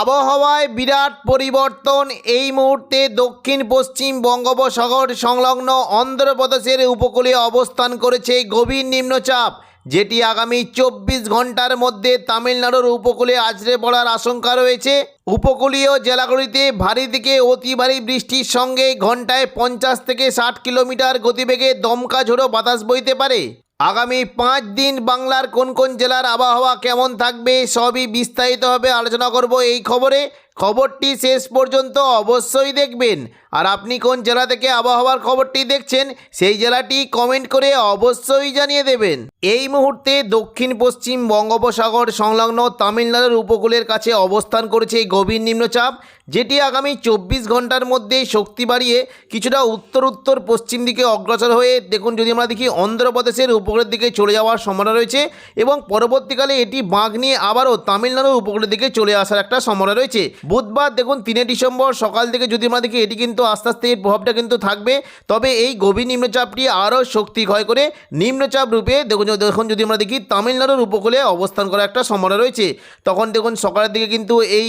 আবহাওয়ায় বিরাট পরিবর্তন এই মুহূর্তে দক্ষিণ, পশ্চিম বঙ্গোপসাগর সংলগ্ন অন্ধ্রপ্রদেশের উপকূলে অবস্থান করেছে গভীর নিম্নচাপ, যেটি আগামী চব্বিশ ঘণ্টার মধ্যে তামিলনাড়ুর উপকূলে আছড়ে পড়ার আশঙ্কা রয়েছে। উপকূলীয় জেলাগুলিতে ভারী থেকে অতি ভারী বৃষ্টির সঙ্গে ঘন্টায় পঞ্চাশ থেকে ষাট কিলোমিটার গতিবেগে দমকা ঝোড়ো বাতাস বইতে পারে। আগামী পাঁচ দিন বাংলার কোন কোন জেলার আবহাওয়া কেমন থাকবে সবই বিস্তারিতভাবে আলোচনা করব এই খবরে। খবরটি শেষ পর্যন্ত অবশ্যই দেখবেন। আর আপনি কোন জেলা থেকে আবহাওয়ার খবরটি দেখছেন, সেই জেলাটি কমেন্ট করে অবশ্যই জানিয়ে দেবেন। এই মুহূর্তে দক্ষিণ পশ্চিম বঙ্গোপসাগর সংলগ্ন তামিলনাড়ুর উপকূলের কাছে অবস্থান করেছে গভীর নিম্নচাপ। যেটি আগামী চব্বিশ ঘণ্টার মধ্যে শক্তি বাড়িয়ে কিছুটা উত্তর উত্তর পশ্চিম দিকে অগ্রসর হয়ে, দেখুন যদি আমরা দেখি অন্ধ্রপ্রদেশের উপকূলের দিকে চলে যাওয়ার সম্ভাবনা রয়েছে এবং পরবর্তীকালে এটি বাঁক নিয়ে আবারও তামিলনাড়ুর উপকূলের দিকে চলে আসার একটা সম্ভাবনা রয়েছে। বুধবার দেখুন তিনে ডিসেম্বর সকাল থেকে যদি আমরা দেখি, এটি কিন্তু আস্তে আস্তে এর প্রভাবটা কিন্তু থাকবে। তবে এই গভীর নিম্নচাপটি আরও শক্তি ক্ষয় করে নিম্নচাপ রূপে দেখুন দেখুন যদি আমরা দেখি তামিলনাড়ুর উপকূলে অবস্থান করার একটা সম্ভাবনা রয়েছে। তখন দেখুন সকালের দিকে কিন্তু এই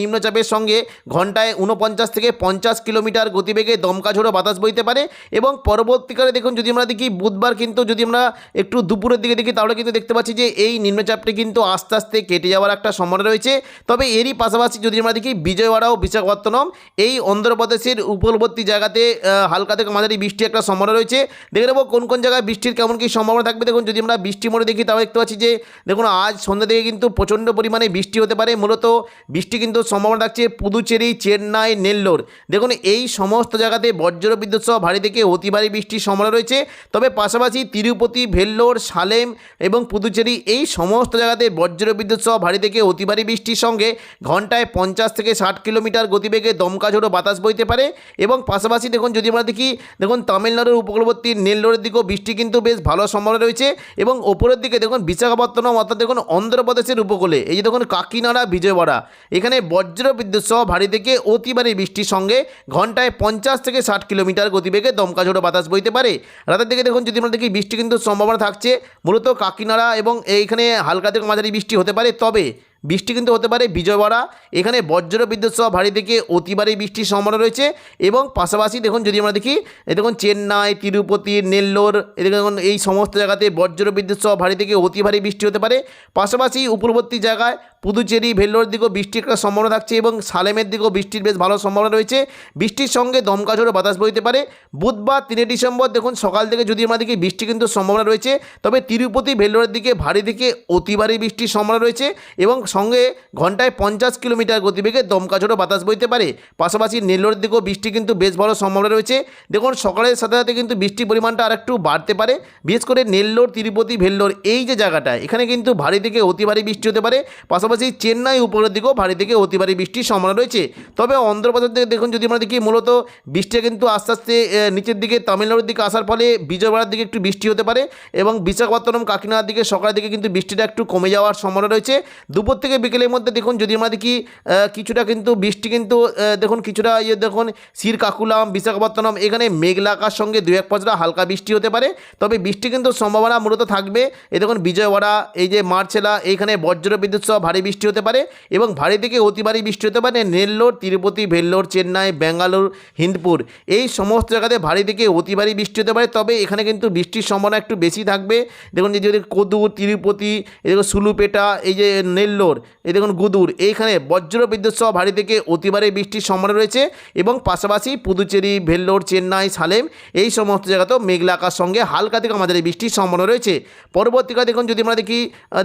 নিম্নচাপের সঙ্গে ঘন্টায় উনপঞ্চাশ থেকে পঞ্চাশ কিলোমিটার গতিবেগে দমকা ঝোড়ো বাতাস বইতে পারে এবং পরবর্তীকালে দেখুন যদি আমরা দেখি বুধবার কিন্তু যদি আমরা একটু দুপুরের দিকে দেখি তাহলে কিন্তু দেখতে পাচ্ছি যে এই নিম্নচাপটি কিন্তু আস্তে আস্তে কেটে যাওয়ার একটা সম্ভাবনা রয়েছে। তবে এরই পাশাপাশি যদি আমরা দেখি বিজয়ওয়াড়া ও বিশাখাপত্তনম, এই অন্ধ্রপ্রদেশের উপকূলবর্তী জায়গাতে হালকা থেকে মাঝারি বৃষ্টি একটা সম্ভাবনা রয়েছে। দেখে নেব কোন কোন জায়গায় বৃষ্টির কেমন কী সম্ভাবনা থাকবে। দেখুন যদি আমরা বৃষ্টি মোড়ে দেখি তাহলে দেখতে পাচ্ছি যে, দেখুন আজ সন্ধ্যা থেকে কিন্তু প্রচণ্ড পরিমাণে বৃষ্টি হতে পারে। মূলত বৃষ্টি কিন্তু সম্ভাবনা থাকছে পুদুচেরি চেন্নাই, নেল্লোর। দেখুন, এই সমস্ত জায়গাতে বজ্র বিদ্যুৎ সহ ভারী থেকে অতি ভারী বৃষ্টির সম্ভাবনা রয়েছে। তবে পাশাপাশি তিরুপতি, ভেল্লোর, সালেম এবং পুদুচেরি এই সমস্ত জায়গাতে বজ্র বিদ্যুৎ সহ ভারী থেকে অতি ভারী বৃষ্টির সঙ্গে ঘন্টায় পঞ্চাশ থেকে ষাট কিলোমিটার গতিবেগে দমকা ঝোড়ো বাতাস বইতে পারে। এবং পাশাপাশি দেখুন, যদি আমরা দেখি, দেখুন, তামিলনাড়ুর উপকূলবর্তী নেল্লোরের দিকেও বৃষ্টি কিন্তু বেশ ভালো সম্ভাবনা রয়েছে। এবং ওপরের দিকে দেখুন, বিশাখাপত্তনম, অর্থাৎ দেখুন, অন্ধ্রপ্রদেশের উপকূলে, এই যে দেখুন, কাকিনাড়া, বিজয়ওয়াড়া, এখানে বজ্র বিদ্যুৎ সহ ভারী থেকে অতি ভারী বৃষ্টির সঙ্গে ঘন্টায় পঞ্চাশ থেকে ষাট কিলোমিটার গতিবেগে দমকা ঝোড়ো বাতাস বইতে পারে। রাতের দিকে দেখুন, যদি আমরা দেখি, বৃষ্টি কিন্তু সম্ভাবনা থাকছে। মূলত কাকিনাড়া এবং এইখানে হালকা থেকে মাঝারি বৃষ্টি হতে পারে। তবে বৃষ্টি কিন্তু হতে পারে বিজয়ওয়াড়া। এখানে বজ্র বিদ্যুৎ সহ ভারী থেকে অতি ভারী বৃষ্টির সম্ভাবনা রয়েছে এবং পাশাপাশি দেখুন, যদি আমরা দেখি দেখুন, চেন্নাই, তিরুপতি, নেল্লোর দেখুন এই সমস্ত জায়গাতে বজ্র বিদ্যুৎ সহ ভারী থেকে অতি ভারী বৃষ্টি হতে পারে। পাশাপাশি উপরবর্তী জায়গায় পুদুচেরি, ভেল্লোর দিকেও বৃষ্টির একটা সম্ভাবনা থাকছে এবং সালেমের দিকেও বৃষ্টির বেশ ভালো সম্ভাবনা রয়েছে। বৃষ্টির সঙ্গে দমকা ঝোড়ো বাতাস বইতে পারে। বুধবার তিনে ডিসেম্বর, দেখুন, সকাল থেকে যদি দেখি, বৃষ্টি কিন্তু সম্ভাবনা রয়েছে। তবে তিরুপতি, ভেল্লোরের দিকে ভারী থেকে অতি ভারী বৃষ্টির সম্ভাবনা রয়েছে এবং সঙ্গে ঘন্টায় পঞ্চাশ কিলোমিটার গতিবেগে দমকা ঝোড়ো বাতাস বইতে পারে। পাশাপাশি নেল্লোরের দিকেও বৃষ্টি কিন্তু বেশ ভালো সম্ভাবনা রয়েছে। দেখুন, সকালের সাথে সাথে কিন্তু বৃষ্টির পরিমাণটা আর একটু বাড়তে পারে। বিশেষ করে নেল্লোর, তিরুপতি, ভেল্লোর এই যে জায়গাটা এখানে কিন্তু ভারী থেকে অতি ভারী বৃষ্টি হতে পারে। পাশাপাশি চেন্নাই উপরের দিকেও ভারী থেকে অতি ভারী বৃষ্টির সম্ভাবনা রয়েছে। তবে অন্ধ্রপ্রদেশ থেকে দেখুন, যদি আমরা দেখি, মূলত বৃষ্টি কিন্তু আস্তে আস্তে নিচের দিকে তামিলনাড়ুর দিকে আসার ফলে বিজয়বাড়ার দিকে একটু বৃষ্টি হতে পারে এবং বিশাখাপত্তনম, কাকিনাড়ার দিকে, সকালের দিকে কিন্তু বৃষ্টিটা একটু কমে যাওয়ার সম্ভাবনা রয়েছে। দুপুর থেকে বিকেলের মধ্যে দেখুন, যদি আমরা দেখি কিছুটা কিন্তু বৃষ্টি কিন্তু দেখুন, কিছুটা ইয়ে দেখুন শির কাকুলাম বিশাখাপত্তনম, এখানে মেঘলা সঙ্গে দু এক পাঁচটা হালকা বৃষ্টি হতে পারে। তবে বৃষ্টি কিন্তু সম্ভাবনা মূলত থাকবে। এই দেখুন, বিজয়ওয়াড়া, এই যে মার্চেলা এইখানে বজ্র বিদ্যুৎ সহ ভারী বৃষ্টি হতে পারে এবং ভারী থেকে অতি ভারী বৃষ্টি হতে পারে নেল্লোর, তিরুপতি, ভেল্লোর, চেন্নাই, ব্যাঙ্গালোর, হিন্দপুর। এই সমস্ত জায়গাতে ভারী থেকে অতি ভারী বৃষ্টি হতে পারে, তবে এখানে কিন্তু বৃষ্টির সম্ভাবনা একটু বেশি থাকবে। দেখুন যে যদি কদুর, তিরুপতি, এই দেখুন সুলুপেটা, এই যে নেল্লোর, এই দেখুন গুদুর, এইখানে বজ্র বিদ্যুৎ সহ ভারী থেকে অতি ভারী বৃষ্টির সম্ভাবনা রয়েছে এবং পাশাপাশি পুদুচেরি, ভেল্লোর, চেন্নাই, সালেম এই সমস্ত জায়গাতেও মেঘলা আকার সঙ্গে হালকা থেকে আমাদের বৃষ্টির সম্ভাবনা রয়েছে। পরবর্তীকালে দেখুন যদি আমরা দেখি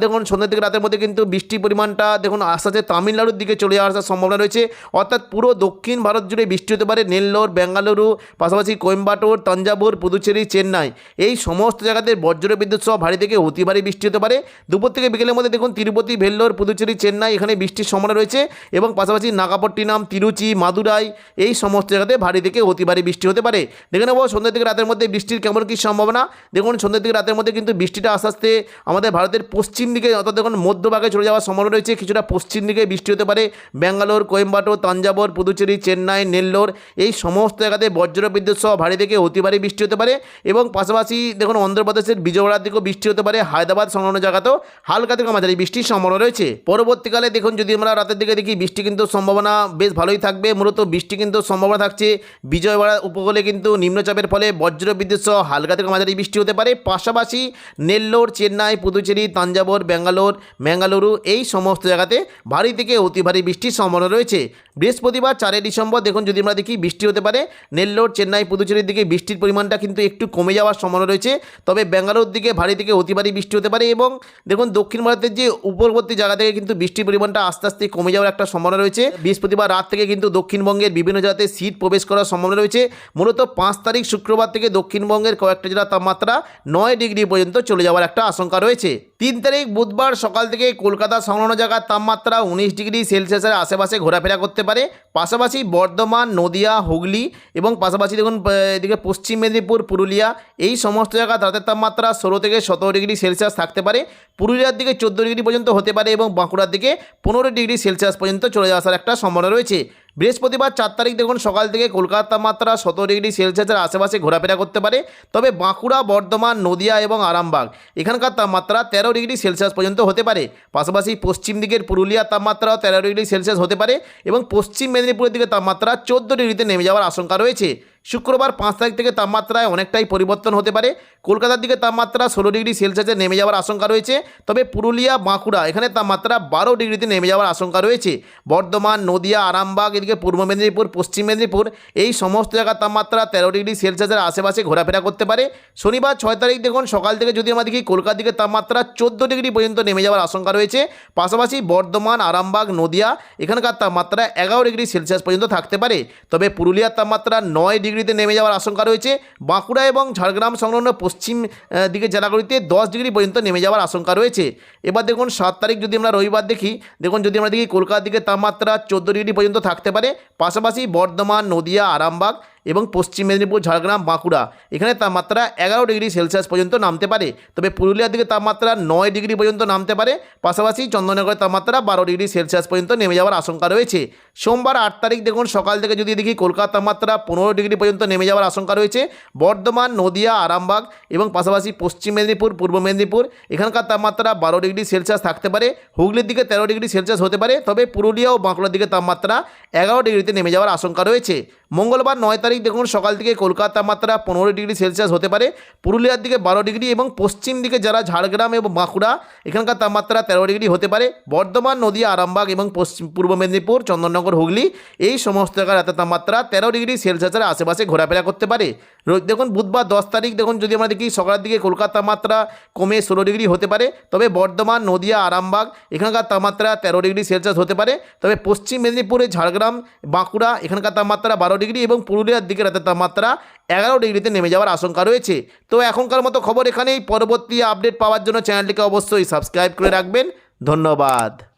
দেখুন সন্ধ্যা থেকে রাতের মধ্যে কিন্তু বৃষ্টির পরিমাণটা দেখুন, আস্তে আস্তে তামিলনাড়ুর দিকে চলে আসার সম্ভাবনা রয়েছে। অর্থাৎ পুরো দক্ষিণ ভারত জুড়ে বৃষ্টি হতে পারে নেল্লোর, বেঙ্গালুরু, পাশাপাশি কোয়েম্বাটোর তঞ্জাবুর পুদুচেরি, চেন্নাই। এই সমস্ত জায়গাতে বজ্র বিদ্যুৎ সহ ভারী থেকে অতি ভারী বৃষ্টি হতে পারে। দুপুর থেকে বিকেলের মধ্যে দেখুন, তিরুপতি, ভেল্লোর, পুদুচেরি, চেন্নাই এখানে বৃষ্টির সম্ভাবনা রয়েছে এবং পাশাপাশি নাগাপট্টিনাম, তিরুচি, মাদুরাই, এই সমস্ত জায়গাতে ভারী থেকে অতি ভারী বৃষ্টি হতে পারে। দেখে নেব সন্ধ্যা থেকে রাতের মধ্যে বৃষ্টির কেমন কী সম্ভাবনা। দেখুন, সন্ধ্যা থেকে রাতের মধ্যে কিন্তু বৃষ্টিটা আস্তে আস্তে আমাদের ভারতের পশ্চিম দিকে, অর্থাৎ দেখুন, মধ্যভাগে চলে যাওয়ার সম্ভাবনা রয়েছে কিছুটা পশ্চিম দিকে বৃষ্টি হতে পারে। ব্যাঙ্গালোর, কোয়েম্বাটোর তাঞ্জাবর পুদুচেরি, চেন্নাই, নেল্লোর এই সমস্ত জায়গাতে বজ্র বিদ্যুৎ সহ ভারী থেকে অতি ভারী বৃষ্টি হতে পারে এবং পাশাপাশি দেখুন অন্ধ্রপ্রদেশের বিজয়ওয়াড়ার দিকেও বৃষ্টি হতে পারে। হায়দ্রাবাদ সংলগ্ন জায়গাতেও হালকা থেকে মাঝারি বৃষ্টির সম্ভাবনা রয়েছে। পরবর্তীকালে দেখুন যদি আমরা রাতের দিকে দেখি, বৃষ্টি কিন্তু সম্ভাবনা বেশ ভালোই থাকবে। মূলত বৃষ্টি কিন্তু সম্ভাবনা থাকছে বিজয়ওয়াড়া উপকূলে কিন্তু নিম্নচাপের ফলে বজ্র বিদ্যুৎ সহ হালকা থেকে মাঝারি বৃষ্টি হতে পারে। পাশাপাশি নেল্লোর, চেন্নাই, পুদুচেরি তাঞ্জাবর ব্যাঙ্গালোর, ম্যাঙ্গালুরু এই সমস্ত জায়গাতে ভারী থেকে অতি ভারী বৃষ্টির সম্ভাবনা রয়েছে। বৃহস্পতিবার চারই ডিসেম্বর, দেখুন যদি আমরা দেখি, বৃষ্টি হতে পারে। নেল্লোর, চেন্নাই, পুদুচেরির দিকে বৃষ্টির পরিমাণটা কিন্তু একটু কমে যাওয়ার সম্ভাবনা রয়েছে। তবে ব্যাঙ্গালোর দিকে ভারী থেকে অতি ভারী বৃষ্টি হতে পারে এবং দেখুন দক্ষিণ ভারতের যে উপরবর্তী জায়গা থেকে কিন্তু বৃষ্টির পরিমাণটা আস্তে আস্তে কমে যাওয়ার একটা সম্ভাবনা রয়েছে। বৃহস্পতিবার রাত থেকে কিন্তু দক্ষিণবঙ্গের বিভিন্ন জায়গাতে শীত প্রবেশ করার সম্ভাবনা রয়েছে। মূলত পাঁচ তারিখ শুক্রবার থেকে দক্ষিণবঙ্গের কয়েকটা জেলার তাপমাত্রা নয় ডিগ্রি পর্যন্ত চলে যাওয়ার একটা আশঙ্কা রয়েছে। তিন তারিখ বুধবার সকাল থেকে কলকাতা সংলগ্ন জায়গার তাপমাত্রা উনিশ ডিগ্রি সেলসিয়াসের আশেপাশে ঘোরাফেরা করতে পারে। পাশাপাশি বর্ধমান, নদিয়া, হুগলি এবং পাশাপাশি দেখুন এদিকে পশ্চিম মেদিনীপুর, পুরুলিয়া, এই সমস্ত জায়গা রাতের তাপমাত্রা ষোলো থেকে সতেরো ডিগ্রি সেলসিয়াস থাকতে পারে। পুরুলিয়ার দিকে চোদ্দ ডিগ্রি পর্যন্ত হতে পারে এবং বাঁকুড়ার দিকে পনেরো ডিগ্রি সেলসিয়াস পর্যন্ত চলে আসার একটা সম্ভাবনা রয়েছে। বৃহস্পতিবার চার তারিখ দেখুন, সকাল থেকে কলকাতার তাপমাত্রা সতেরো ডিগ্রি সেলসিয়াসের আশেপাশে ঘোরাফেরা করতে পারে। তবে বাঁকুড়া, বর্ধমান, নদিয়া এবং আরামবাগ, এখানকার তাপমাত্রা তেরো ডিগ্রি সেলসিয়াস পর্যন্ত হতে পারে। পাশাপাশি পশ্চিম দিকের পুরুলিয়ার তাপমাত্রাও তেরো ডিগ্রি সেলসিয়াস হতে পারে এবং পশ্চিম মেদিনীপুরের দিকে তাপমাত্রা চোদ্দ ডিগ্রিতে নেমে যাওয়ার আশঙ্কা রয়েছে। শুক্রবার পাঁচ তারিখ থেকে তাপমাত্রায় অনেকটাই পরিবর্তন হতে পারে। কলকাতার দিকে তাপমাত্রা ষোলো ডিগ্রি সেলসিয়াসে নেমে যাওয়ার আশঙ্কা রয়েছে। তবে পুরুলিয়া, বাঁকুড়া এখানে তাপমাত্রা বারো ডিগ্রিতে নেমে যাওয়ার আশঙ্কা রয়েছে। বর্ধমান, নদিয়া, আরামবাগ, এদিকে পূর্ব মেদিনীপুর, পশ্চিম মেদিনীপুর এই সমস্ত জায়গার তাপমাত্রা তেরো ডিগ্রি সেলসিয়াসের আশেপাশে ঘোরাফেরা করতে পারে। শনিবার ছয় তারিখ দেখুন, সকাল থেকে যদি আমরা দেখি, কলকাতার দিকে তাপমাত্রা চোদ্দ ডিগ্রি পর্যন্ত নেমে যাওয়ার আশঙ্কা রয়েছে। পাশাপাশি বর্ধমান, আরামবাগ, নদিয়া এখানকার তাপমাত্রা এগারো ডিগ্রি সেলসিয়াস পর্যন্ত থাকতে পারে। তবে পুরুলিয়ার তাপমাত্রা নয় ডিগ্রিতে নেমে যাওয়ার আশঙ্কা রয়েছে। বাঁকুড়া এবং ঝাড়গ্রাম সংলগ্ন পশ্চিম দিকে জেলাগুলিতে দশ ডিগ্রি পর্যন্ত নেমে যাওয়ার আশঙ্কা রয়েছে। এবার দেখুন, সাত তারিখ যদি আমরা রবিবার দেখি, দেখুন যদি আমরা দেখি কলকাতার দিকে তাপমাত্রা চোদ্দ ডিগ্রি পর্যন্ত থাকতে পারে। পাশাপাশি বর্ধমান, নদিয়া, আরামবাগ এবং পশ্চিম মেদিনীপুর, ঝাড়গ্রাম, বাঁকুড়া। এখানে তাপমাত্রা এগারো ডিগ্রি সেলসিয়াস পর্যন্ত নামতে পারে। তবে পুরুলিয়ার দিকে তাপমাত্রা নয় ডিগ্রি পর্যন্ত নামতে পারে। পাশাপাশি চন্দননগরের তাপমাত্রা বারো ডিগ্রি সেলসিয়াস পর্যন্ত নেমে যাওয়ার আশঙ্কা রয়েছে। সোমবার আট তারিখ দেখুন, সকাল থেকে যদি দেখি কলকাতার তাপমাত্রা পনেরো ডিগ্রি পর্যন্ত নেমে যাওয়ার আশঙ্কা রয়েছে। বর্ধমান, নদিয়া, আরামবাগ এবং পাশাপাশি পশ্চিম মেদিনীপুর, পূর্ব মেদিনীপুর এখানকার তাপমাত্রা বারো ডিগ্রি সেলসিয়াস থাকতে পারে। হুগলির দিকে তেরো ডিগ্রি সেলসিয়াস হতে পারে। তবে পুরুলিয়া ও বাঁকুড়ার দিকে তাপমাত্রা এগারো ডিগ্রিতে নেমে যাওয়ার আশঙ্কা রয়েছে। মঙ্গলবার নয় তারিখ দেখুন, সকাল থেকে কলকাতা মাত্রা পনেরো ডিগ্রি সেলসিয়াস হতে পারে। পুরুলিয়ার দিকে বারো ডিগ্রি এবং পশ্চিম দিকে যারা ঝাড়গ্রাম এবং বাঁকুড়া, এখানকার তাপমাত্রা তেরো ডিগ্রি হতে পারে। বর্ধমান, নদীয়া, আরামবাগ এবং পশ্চিম, পূর্ব মেদিনীপুর, চন্দননগর, হুগলি, এই সমস্ত জায়গার রাতের তাপমাত্রা তেরো ডিগ্রি সেলসিয়াসের আশেপাশে ঘোরাফেরা করতে পারে। দেখুন, বুধবার দশ তারিখ দেখুন, যদি আমরা দেখি, সকালের দিকে কলকাতার মাত্রা কমে ষোলো ডিগ্রি হতে পারে। তবে বর্ধমান, নদিয়া, আরামবাগ, এখানকার তাপমাত্রা তেরো ডিগ্রি সেলসিয়াস হতে পারে। তবে পশ্চিম মেদিনীপুরে ঝাড়গ্রাম, বাঁকুড়া, এখানকার তাপমাত্রা বারো ডিগ্রি এবং পুরুলিয়ার দিকে রাতের তাপমাত্রা এগারো ডিগ্রিতে নেমে যাওয়ার আশঙ্কা রয়েছে। তো এখনকার মতো খবর এখানেই। পরবর্তী আপডেট পাওয়ার জন্য চ্যানেলটিকে অবশ্যই সাবস্ক্রাইব করে রাখবেন। ধন্যবাদ।